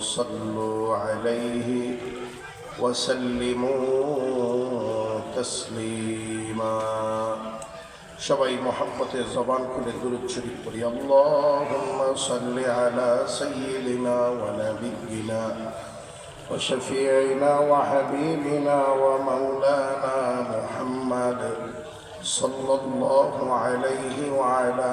صلوا عليه وسلموا تسليما সবাই মহাব্বতের জবান খুলে দূরত শরীফ করি আল্লাহুম্মা সাল্লি আলা সাইয়্যিদিনা ওয়া নাবিয়্যিনা وشفيعنا وحبيبنا ومولانا محمد صلى الله عليه وعلى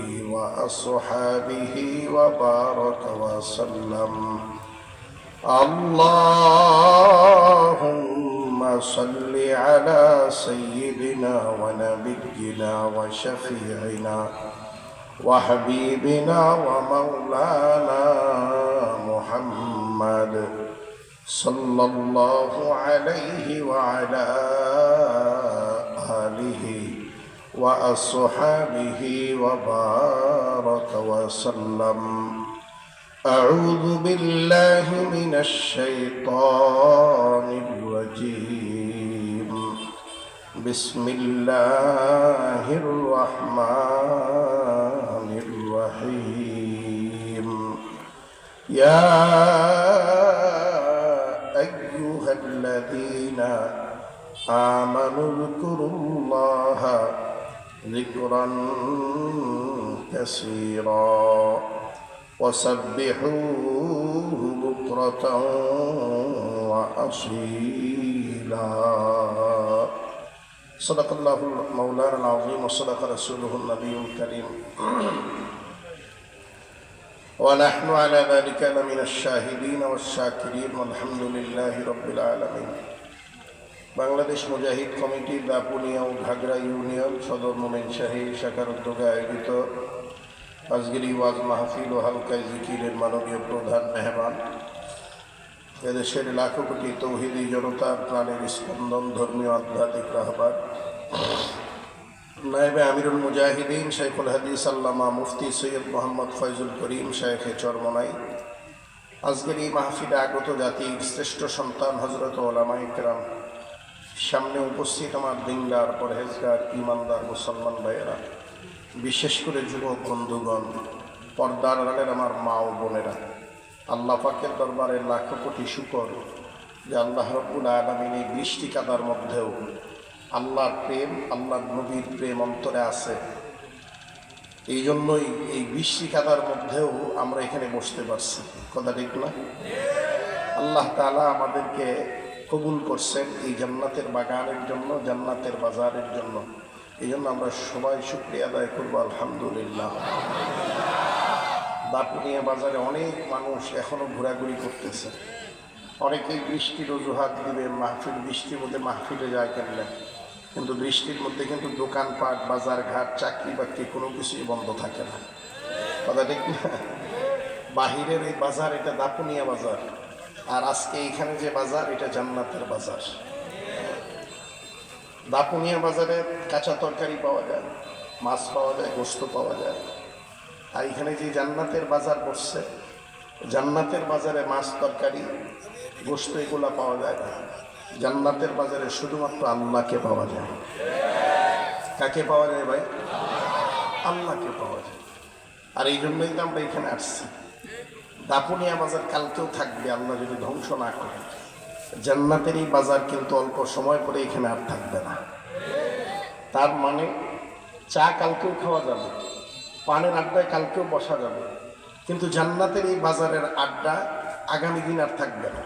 وأصحابه وبارك وسلم. اللهم صل على سيدنا ونبينا وشفيعنا وحبيبنا ومولانا محمد صلى الله عليه وعلى وأصحابه وبارك وسلم أعوذ بالله من الشيطان الرجيم بسم الله الرحمن الرحيم يا أيها الذين آمنوا اذكروا الله ذكرا كثيرا وسبحوه بكرة وأصيلا. صدق الله مولانا العظيم وصدق رسوله النبي الكريم. ونحن على ذلك لمن الشاهدين والشاكرين والحمد لله رب العالمين. বাংলাদেশ মুজাহিদ কমিটি দাপুনিয়া ও ঘাগড়া ইউনিয়ন সদর মোমেন শাহী শাখার উদ্যোগে আয়োজিত আজগিরি ওয়াজ মাহফিল ও হালকাই জিকিরের মাননীয় প্রধান মেহমান। এদেশের লাখো কোটি তৌহিদি জনতার প্রাণের স্পন্দন ধর্মীয় আধ্যাত্মিক রাহবার নায়েবে আমিরুল মুজাহিদিন শেখুল হাদিস, আল্লামা মুফতি সৈয়দ মোহাম্মদ ফয়জুল করিম শেখে চরমনাই। আজকের এই মাহফিলে আগত জাতির শ্রেষ্ঠ সন্তান হজরত ওলামা ইকরাম সামনে উপস্থিত আমার দিনদার, পরহেজগার ইমানদার মুসলমান ভাইয়েরা, বিশেষ করে যুবক বন্ধুগণ, পর্দার আড়ালের আমার মা ও বোনেরা, আল্লাহ পাকের দরবারে লাখো কোটি শুকর যে আল্লাহ রব্বুল আলমিন এই বৃষ্টি কাদার মধ্যেও আল্লাহর প্রেম, আল্লাহর নবীর প্রেম অন্তরে আছে। এই জন্যই এই বৃষ্টি কাদার মধ্যেও আমরা এখানে বসতে পারছি। কথা ঠিক না? আল্লাহ তালা আমাদেরকে কবুল করছেন এই জান্নাতের বাগানের জন্য, জান্নাতের বাজারের জন্য। এই জন্য আমরা সবাই শুক্রিয়া আদায় করব, আলহামদুলিল্লাহ। দাপুনিয়া বাজারে অনেক মানুষ এখনও ঘোরাঘুরি করতেছে। অনেকেই বৃষ্টির অজুহাত দিবে, মাহফিল, বৃষ্টির মধ্যে মাহফিলে যায় কেনলে কিন্তু বৃষ্টির মধ্যে কিন্তু দোকানপাট বাজার ঘাট চাকরি বাকরি কোনো কিছুই বন্ধ থাকে না। কথা ঠিক না? বাহিরের এই বাজার, এটা দাপুনিয়া বাজার। আর আজকে এইখানে যে বাজার, এটা জান্নাতের বাজার। দাপুনিয়া বাজারে কাঁচা তরকারি পাওয়া যায়, মাছ পাওয়া যায়, গোস্ত পাওয়া যায়। আর এখানে যে জান্নাতের বাজার বসছে, জান্নাতের বাজারে মাছ, তরকারি, গোস্ত এগুলা পাওয়া যায় না। জান্নাতের বাজারে শুধুমাত্র আল্লাহকে পাওয়া যায়। কাকে পাওয়া যায় ভাই? আল্লাহকে পাওয়া যায়। আর এই জন্যই তো আমরা এখানে আসছি। দাপুনিয়া বাজার কালকেও থাকবে, আল্লাহ যদি ধ্বংস না করে। জান্নাতের এই বাজার কিন্তু অল্প সময় পরে এখানে আর থাকবে না। তার মানে চা কালকেও খাওয়া যাবে, পানের আড্ডায় কালকেও বসা যাবে। কিন্তু জান্নাতের এই বাজারের আড্ডা আগামী দিন আর থাকবে না।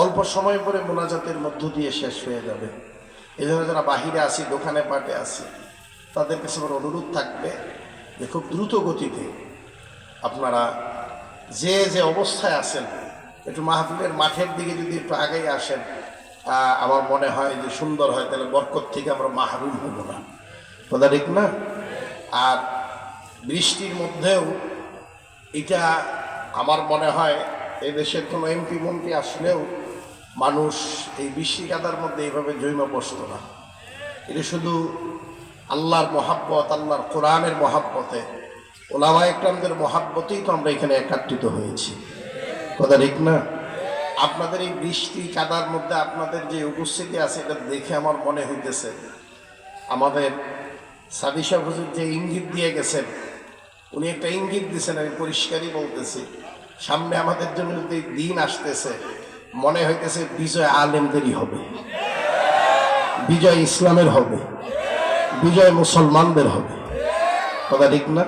অল্প সময় পরে মোনাজাতের মধ্য দিয়ে শেষ হয়ে যাবে। এই যারা বাহিরে আসি, দোকানে পাটে আসি, তাদের কাছে আমার অনুরোধ থাকবে যে খুব দ্রুত গতিতে আপনারা যে যে অবস্থায় আছেন, একটু মাহফিলের মাঠের দিকে যদি একটু আগেই আসেন আমার মনে হয় যে সুন্দর হয়, তাহলে বরকত থেকে আমরা মাহরুম হব না। কথা ঠিক না? আর বৃষ্টির মধ্যেও এটা আমার মনে হয় এই দেশের কোনো এমপি মন্ত্রী আসলেও মানুষ এই বৃষ্টি কাদার মধ্যে এইভাবে জৈমা বসত না। এটা শুধু আল্লাহর মহাব্বত, আল্লাহর কোরআনের মহাব্বতে ওলামা একরামদের মহাব্বতেই তো আমরা এখানে একাত্রিত হয়েছি। কথা ঠিক না? আপনাদের এই বৃষ্টি কাদার মধ্যে আপনাদের যে উপস্থিতি আছে, এটা দেখে আমার মনে হইতেছে। আমাদের সাদিশা হুজুর যে ইঙ্গিত দিয়ে গেছেন, উনি একটা ইঙ্গিত দিয়েছেন আমি পরিষ্কারই বলতেছি। সামনে আমাদের জন্য যদি দিন আসতেছে, মনে হইতেছে বিজয় আলেমদেরই হবে। বিজয় ইসলামের হবে। বিজয় মুসলমানদের হবে। কথা ঠিক না?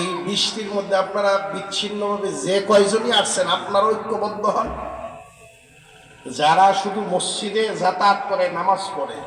এই বৃষ্টির মধ্যে আপনারা বিচ্ছিন্নভাবে যে কয়জনই আসছেন, আপনারা ঐক্যবদ্ধ হন? যারা শুধু মসজিদে যাতায়াত করে, নামাজ পড়ে